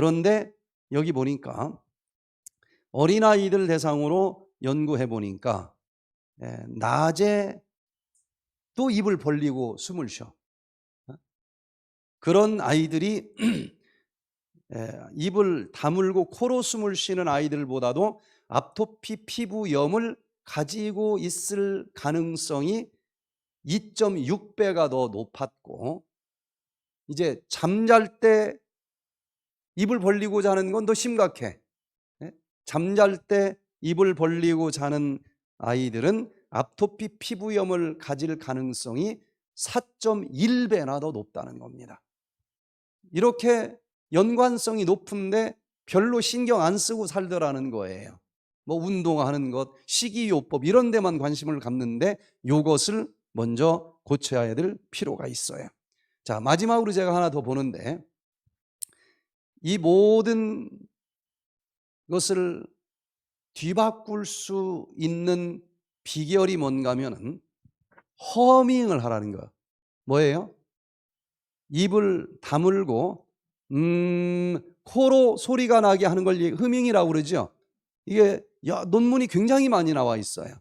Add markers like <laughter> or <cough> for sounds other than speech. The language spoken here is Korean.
그런데 여기 보니까 어린아이들 대상으로 연구해 보니까 예, 낮에 또 입을 벌리고 숨을 쉬어. 어? 그런 아이들이 <clears throat> 예, 입을 다물고 코로 숨을 쉬는 아이들보다도 아토피 피부염을 가지고 있을 가능성이 2.6배가 더 높았고 이제 잠잘 때 입을 벌리고 자는 건 더 심각해. 예? 잠잘 때 입을 벌리고 자는 아이들은 아토피 피부염을 가질 가능성이 4.1배나 더 높다는 겁니다. 이렇게 연관성이 높은데 별로 신경 안 쓰고 살더라는 거예요. 뭐 운동하는 것, 식이요법 이런 데만 관심을 갖는데 이것을 먼저 고쳐야 될 필요가 있어요. 자, 마지막으로 제가 하나 더 보는데 이 모든 것을 뒤바꿀 수 있는 비결이 뭔가 하면은 허밍을 하라는 거. 뭐예요? 입을 다물고 음 코로 소리가 나게 하는 걸 이- 흐밍이라고 그러죠. 이게 야, 논문이 굉장히 많이 나와 있어요.